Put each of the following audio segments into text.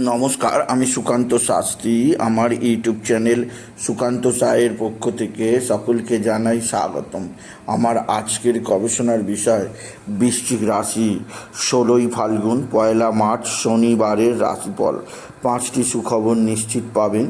নমস্কার, আমি সুকান্ত শাস্ত্রী। আমার ইউটিউব চ্যানেল সুকান্ত সায়ের পক্ষ থেকে সকলকে জানাই স্বাগতম। আমার আজকের গবেষণার বিষয়, বৃশ্চিক রাশি ষোলোই ফাল্গুন, পয়লা মার্চ শনিবারের রাশিফল। পাঁচটি সুখবর নিশ্চিত পাবেন।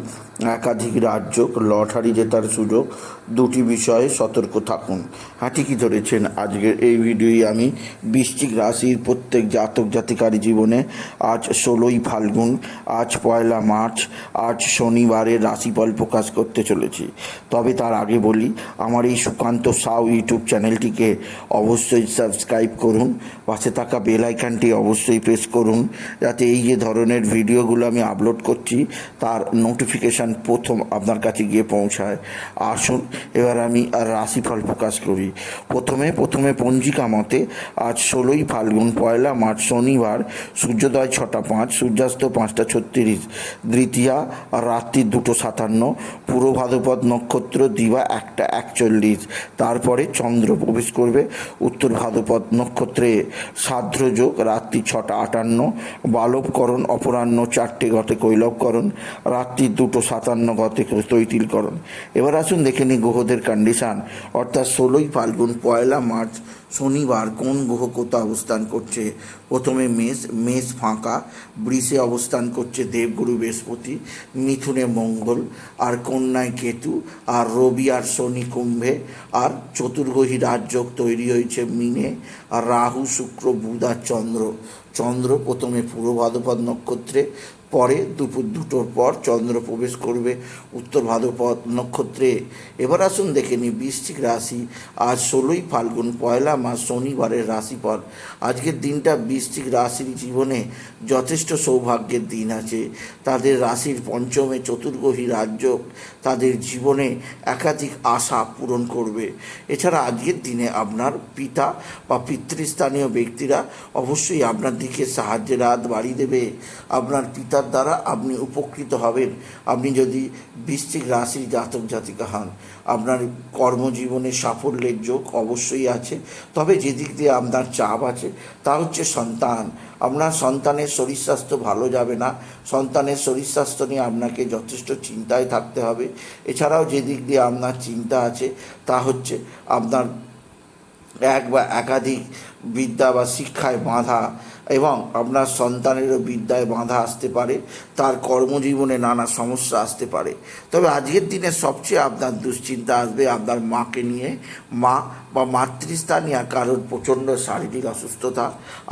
একাধিক রাজ্য লটারি জেতার সুযোগ, দুটি বিষয়ে সতর্ক থাকুন। হ্যাঁ ঠিকই ধরেছেন? আজকের এই ভিডিওই আমি। বৃশ্চিক রাশির প্রত্যেক জাতক জাতিকার জীবনে আজ ষোলোই ফাল্গুন, আজ পয়লা মার্চ, আজ শনিবারের রাশিফল প্রকাশ করতে চলেছি। তবে তার আগে বলি, আমার এই সুকান্ত সাউ ইউটিউব চ্যানেলটিকে অবশ্যই সাবস্ক্রাইব করুন। পাশে থাকা বেল আইকনটি অবশ্যই প্রেস করুন। যাতে এই যে ধরনের ভিডিওগুলো আমি আপলোড করছি, তার নোটিফিকেশান প্রথম আপনার কাছে গিয়ে পৌঁছায়। আসুন, এবার আমি রাশিফল প্রকাশ করি। প্রথমে প্রথমে পঞ্জিকা মতে আজ ষোলোই ফাল্গুন, পয়লা মার্চ, শনিবার, সূর্যোদয় ছটা পাঁচ, সূর্যাস্ত পাঁচটা ছত্রিশ, দ্বিতীয়া রাত্রি দুটো সাতান্ন পূর্ব ভাদ্রপদ নক্ষত্র দিবা একটা একচল্লিশ, তারপরে চন্দ্র প্রবেশ করবে উত্তর ভাদ্রপদ নক্ষত্রে। সাদ্রযোগ রাত্রি ছটা আটান্ন, বালবকরণ অপরাহ্ন চারটে ঘটে কৈলবকরণ রাত্রি দুটো সাতান্ন ঘটে তৈতিলকরণ এবার আসুন দেখে নিই গ্রহদের কন্ডিশান অর্থাৎ ষোলোই ফাল্গুন, পয়লা মার্চ, শনিবার কোন গ্রহ কোথা অবস্থান করছে? প্রথমে মেষ মেষ ফাঁকা, বৃষে অবস্থান করছে দেবগুরু বৃহস্পতি, মিথুনে মঙ্গল, আর কন্যায় কেতু, আর রবি আর শনি কুম্ভে, আর চতুর্গ্রহী রাজযোগ তৈরি হয়েছে মিনে, আর রাহু, শুক্র, বুধ আর চন্দ্র। চন্দ্র প্রথমে পূর্ব ভাদ্রপদ নক্ষত্রে পরে দুপুর দুটোর পর চন্দ্র প্রবেশ করবে উত্তর ভাদ্রপদ নক্ষত্রে। এবার আসুন দেখে নিই বৃশ্চিক রাশি। আজ ষোলোই ফাল্গুন, পয়লা মাস, শনিবারের রাশিফল। আজকের দিনটা বৃশ্চিক রাশির জীবনে যথেষ্ট সৌভাগ্যের দিন আছে। তাদের রাশির পঞ্চমে চতুর্গ্রহী রাজ্য তাদের জীবনে একাধিক আশা পূরণ করবে। এছাড়া আজকের দিনে আপনার পিতা বা পিতৃস্থানীয় ব্যক্তিরা অবশ্যই আপনার দিকে সাহায্যের হাত বাড়িয়ে দেবে। আপনার পিতার দ্বারা আপনি উপকৃত হবেন। আপনি যদি বৃশ্চিক রাশির জাতক জাতিকা হন, আপনার কর্মজীবনে সাফল্যের যোগ অবশ্যই আছে। তবে যেদিক দিয়ে আপনার চাপ আছে, তা হচ্ছে সন্তান। আপনার সন্তানের শরীর স্বাস্থ্য ভালো যাবে না। সন্তানের শরীর স্বাস্থ্য নিয়ে আপনাকে যথেষ্ট চিন্তায় থাকতে হবে। এছাড়াও যেদিক দিয়ে আপনার চিন্তা আছে, তা হচ্ছে আপনার এক বা একাধিক বিদ্যা বা শিক্ষায় বাধা। এবং আপনার সন্তানেরও বিদ্যায় বাধা আসতে পারে, তার কর্মজীবনে নানা সমস্যা আসতে পারে। তবে আজকের দিনে সবচেয়ে আপনার দুশ্চিন্তা আসবে আপনার মাকে নিয়ে। মা বা মাতৃস্থানীয় কারোর প্রচণ্ড শারীরিক অসুস্থতা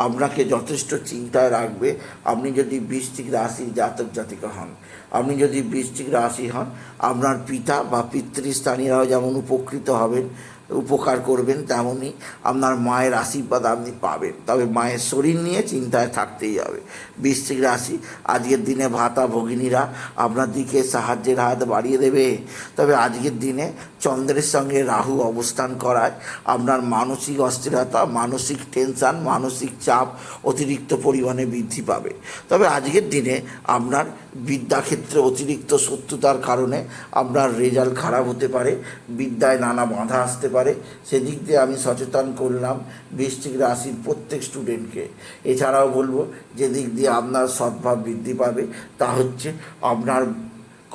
আপনাকে যথেষ্ট চিন্তায় রাখবে। আপনি যদি বৃষ্টিক রাশির জাতক জাতিকা হন, আপনি যদি বৃষ্টিক রাশি হন, আপনার পিতা বা পিতৃস্থানীয়রাও যেমন উপকৃত হবেন উপকার করবেন তেমনই আপনার মায়ের আশীর্বাদ আপনি পাবেন। তবে মায়ের শরীর নিয়ে চিন্তায় থাকতেই হবে। বৃশ্চিক রাশি, আজকের দিনে ভাতা ভগিনীরা আপনার দিকে সাহায্যের হাত বাড়িয়ে দেবে। তবে আজকের দিনে চন্দ্রের সঙ্গে রাহু অবস্থান করায়। আপনার মানসিক অস্থিরতা, মানসিক টেনশান মানসিক চাপ অতিরিক্ত পরিমাণে বৃদ্ধি পাবে। তবে আজকের দিনে আপনার বিদ্যাক্ষেত্রে অতিরিক্ত শত্রুতার কারণে আপনার রেজাল্ট খারাপ হতে পারে, বিদ্যায় নানা বাধা আসতে পারে। সেদিক দিয়ে আমি সচেতন করলাম বৃশ্চিক রাশির প্রত্যেক স্টুডেন্টকে এছাড়াও বলব যে দিক দিয়ে আপনার সদ্ভাব বৃদ্ধি পাবে, তা হচ্ছে আপনার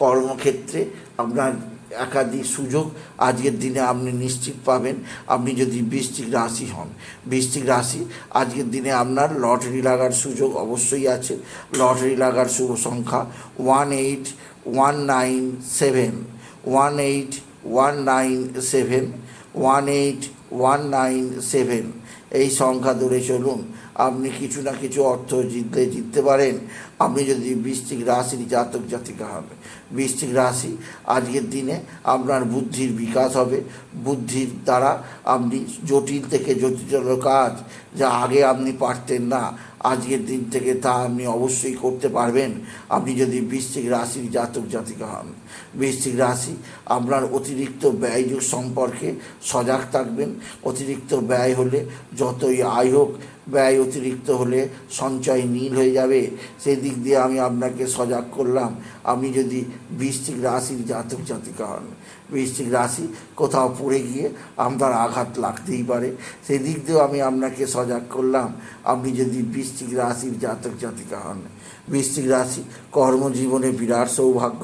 কর্মক্ষেত্রে আপনার একাধিক সুযোগ আজকের দিনে আপনি নিশ্চিত পাবেন। আপনি যদি বৃশ্চিক রাশি হন, বৃশ্চিক রাশি আজকের দিনে আপনার লটারি লাগার সুযোগ অবশ্যই আছে। লটারি লাগার শুভ সংখ্যা one eight one nine seven, one eight one nine seven, one eight one nine seven. এই সংখ্যা ধরে চলুন। আপনি কিছু না কিছু অর্থ জিতলে জিততে পারেন। আপনি যদি বৃষ্টিক রাশির জাতক জাতিকা হবে। বৃষ্টিক রাশি, আজকের দিনে আপনার বুদ্ধির বিকাশ হবে। বুদ্ধির দ্বারা আপনি জটিল থেকে জটিল কাজ যা আগে আপনি পারতেন না আজকের দিন থেকে তা আপনি অবশ্যই করতে পারবেন। আপনি যদি বৃশ্চিক রাশির জাতক জাতিকা হন, বৃশ্চিক রাশি আপনার অতিরিক্ত ব্যয়যোগ সম্পর্কে সজাগ থাকবেন। অতিরিক্ত ব্যয় হলে যতই আয় হোক, ব্যয় অতিরিক্ত হলে সঞ্চয় নীল হয়ে যাবে। সেই দিক দিয়ে আমি আপনাকে সজাগ করলাম। আপনি যদি বৃশ্চিক রাশির জাতক জাতিকা হন, বৃশ্চিক রাশি কোথাও পড়ে গিয়ে আপনার আঘাত লাগতেই পারে। সেই দিক দিয়েও আমি আপনাকে সজাগ করলাম, আপনি যদি বৃশ্চিক রাশির জাতক জাতিকা হন, বৃশ্চিক রাশি কর্মজীবনে বিরাট সৌভাগ্য,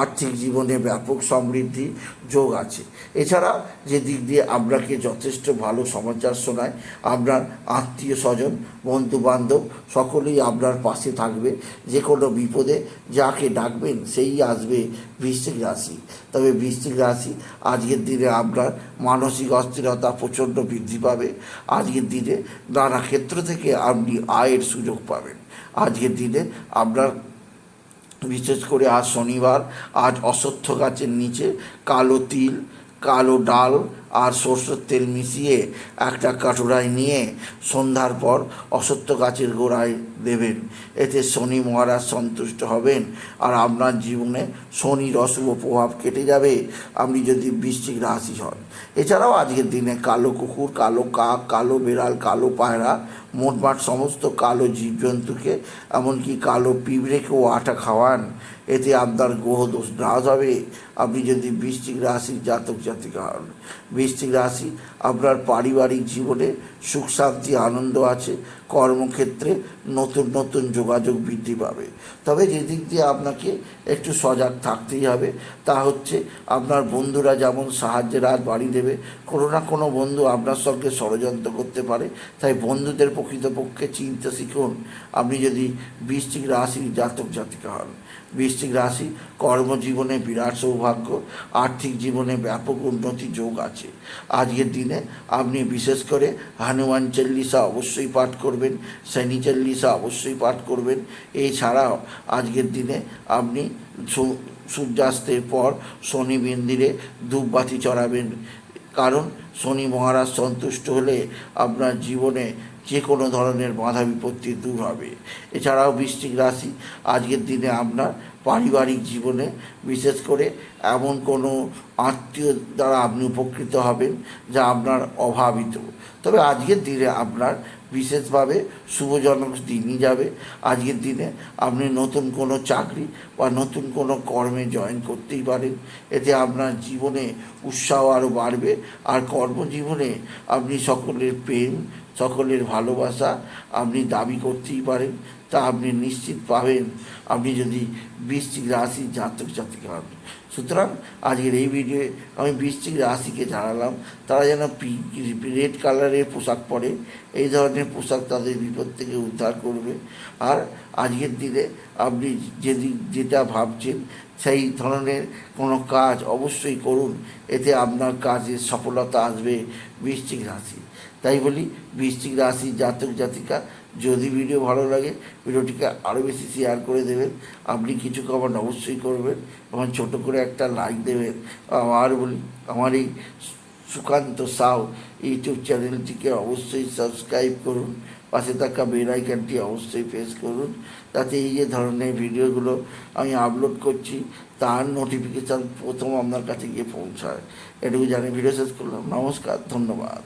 আর্থিক জীবনে ব্যাপক সমৃদ্ধি, যোগ আছে। এছাড়া যে দিক দিয়ে আপনাকে যথেষ্ট ভালো সমাচার শোনায়, আপনার আত্মীয় স্বজন বন্ধু বান্ধব সকলেই আপনার পাশে থাকবে। যে কোনো বিপদে যাকে ডাকবেন সেই আসবে বৃশ্চিক রাশি। তবে বৃশ্চিক রাশি, আজকের দিনে আপনার মানসিক অস্থিরতা প্রচণ্ড বৃদ্ধি পাবে। আজকের দিনে নানা ক্ষেত্র থেকে আপনি আয়ের সুযোগ পাবেন। আজকের দিনে আপনার, বিশেষ করে আজ শনিবার, আজ অশ্বত্থ গাছের নিচে কালো তিল, কালো ডাল আর সর্ষের তেল মিশিয়ে একটা কাটোরায় নিয়ে সন্ধ্যার পর অশ্বত্থ গাছের গোড়ায় দেবেন। এতে শনি মহারাজ সন্তুষ্ট হবেন আর আপনার জীবনে শনির অশুভ প্রভাব কেটে যাবে, আপনি যদি বৃশ্চিক রাশি হন। এছাড়াও আজকের দিনে কালো কুকুর, কালো কাক, কালো বেড়াল, কালো পায়রা, মোটমাট সমস্ত কালো জীবজন্তুকে, এমনকি কালো পিঁপড়েকেও আটা খাওয়ান। এতে আপনার গ্রহদোষ নাশ হবে। আপনি যদি বৃশ্চিক রাশির জাতক জাতিকা হন বৃশ্চিক রাশি, আপনার পারিবারিক জীবনে সুখ, শান্তি, আনন্দ আছে, কর্মক্ষেত্রে নতুন নতুন যোগাযোগ বৃদ্ধি পাবে। তবে যেদিক দিয়ে আপনাকে একটু সজাগ থাকতেই হবে, তা হচ্ছে আপনার বন্ধুরা যেমন সাহায্যের হাত বাড়ি দেবে, কোনো না কোনো বন্ধু আপনার সঙ্গে ষড়যন্ত্র করতে পারে। তাই বন্ধুদের প্রকৃতপক্ষে চিনতে শিখুন, আপনি যদি বৃশ্চিক রাশির জাতক জাতিকা হন। বৃশ্চিক রাশি কর্মজীবনে বিরাট সৌভাগ্য, আর্থিক জীবনে ব্যাপক উন্নতি যোগ আছে। আজকের দিনে আপনি বিশেষ করে হনুমান চল্লিশা অবশ্যই পাঠ করবেন, শনি চল্লিশা অবশ্যই পাঠ করবেন। এছাড়াও আজকের দিনে আপনি সূর্যাস্তের পর শনি মন্দিরে ধূপবাতি চড়াবেন। কারণ শনি মহারাজ সন্তুষ্ট হলে আপনার জীবনে যে কোনো ধরনের বাধা বিপত্তি দূর হবে। এছাড়াও বৃশ্চিক রাশি, আজকের দিনে আপনার পারিবারিক জীবনে, বিশেষ করে এমন কোনো আত্মীয় দ্বারা আপনি উপকৃত হবেন যা আপনার অভাবিত। তবে আজকের দিনে আপনার বিশেষভাবে শুভজনক দিনই যাবে। আজকের দিনে আপনি নতুন কোনো চাকরি বা নতুন কোনো কর্মে জয়েন করতেই পারেন। এতে আপনার জীবনে উৎসাহ আরও বাড়বে। আর কর্মজীবনে আপনি সকলের প্রেম সকলের ভালোবাসা আপনি দাবি করতেই পারেন, তা আপনি নিশ্চিত পাবেন। আপনি যদি বৃশ্চিক রাশির জাতক জাতিকা হন। সুতরাং আজকের এই ভিডিওয়ে আমি বৃশ্চিক রাশিকে জানালাম, তারা যেন রেড কালারের পোশাক পরে, এই ধরনের পোশাক তাদের বিপদ থেকে উদ্ধার করবে। আর আজকের দিনে আপনি যেদিক যেটা ভাবছেন, সেই ধরনের কোনো কাজ অবশ্যই করুন, এতে আপনার কাজের সফলতা আসবে বৃশ্চিক রাশি। তাই বলি, বৃশ্চিক রাশি, জাতক, জাতিকা, যদি ভিডিও ভালো লাগে, ভিডিওটিকে আরও বেশি শেয়ার করে দেবেন। আপনি কিছু কমেন্ট অবশ্যই করবেন এবং ছোটো করে একটা লাইক দেবেন। আর বলি, আমার এই সুকান্ত সাউ ইউটিউব চ্যানেলটিকে অবশ্যই সাবস্ক্রাইব করুন। পাশে থাকা বেল আইকনটি অবশ্যই প্রেস করুন। তাতে এই যে ধরনের ভিডিওগুলো আমি আপলোড করছি, তার নোটিফিকেশান প্রথম আপনার কাছে গিয়ে পৌঁছায়। এটুকু জানি ভিডিও শেষ করলাম। নমস্কার, ধন্যবাদ।